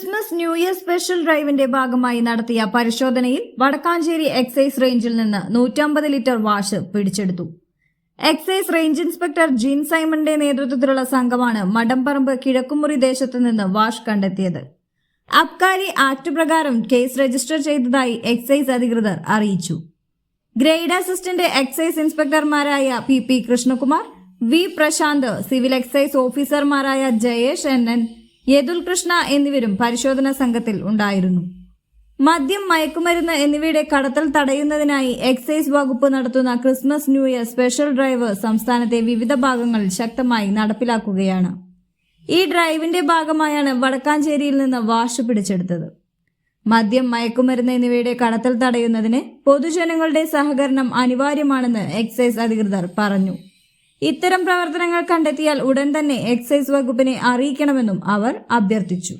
Christmas new year special ഡ്രൈവിന്റെ ഭാഗമായി നടത്തിയ പരിശോധനയിൽ വടക്കാഞ്ചേരി എക്സൈസ് റേഞ്ചിൽ നിന്ന് നൂറ്റമ്പത് ലിറ്റർ വാഷ് പിടിച്ചെടുത്തു. എക്സൈസ് റേഞ്ച് ഇൻസ്പെക്ടർ ജിൻ സൈമന്റെ നേതൃത്വത്തിലുള്ള സംഘമാണ് മടംപറമ്പ് കിഴക്കുമുറി ദേശത്ത് നിന്ന് വാഷ് കണ്ടെത്തിയത്. അബ്കാരി ആക്ട് പ്രകാരം കേസ് രജിസ്റ്റർ ചെയ്തതായി എക്സൈസ് അധികൃതർ അറിയിച്ചു. Grade assistant excise ഇൻസ്പെക്ടർമാരായ P P Krishnakumar V Prashanth civil excise ഓഫീസർമാരായ ജയേഷ് എൻ എൻ യദുൽ കൃഷ്ണ എന്നിവരും പരിശോധനാ സംഘത്തിൽ ഉണ്ടായിരുന്നു. മദ്യം മയക്കുമരുന്ന് എന്നിവയുടെ കടത്തൽ തടയുന്നതിനായി എക്സൈസ് വകുപ്പ് നടത്തുന്ന Christmas new year special drive സംസ്ഥാനത്തെ വിവിധ ഭാഗങ്ങളിൽ ശക്തമായി നടപ്പിലാക്കുകയാണ്. ഈ ഡ്രൈവിന്റെ ഭാഗമായാണ് വടക്കാഞ്ചേരിയിൽ നിന്ന് വാഷ് പിടിച്ചെടുത്തത്. മദ്യം മയക്കുമരുന്ന് എന്നിവയുടെ കടത്തൽ തടയുന്നതിന് പൊതുജനങ്ങളുടെ സഹകരണം അനിവാര്യമാണെന്ന് എക്സൈസ് അധികൃതർ പറഞ്ഞു. ഇത്തരം പ്രവർത്തനങ്ങൾ കണ്ടെത്തിയാൽ ഉടൻ തന്നെ എക്സൈസ് വകുപ്പിനെ അറിയിക്കണമെന്നും അവർ അഭ്യർത്ഥിച്ചു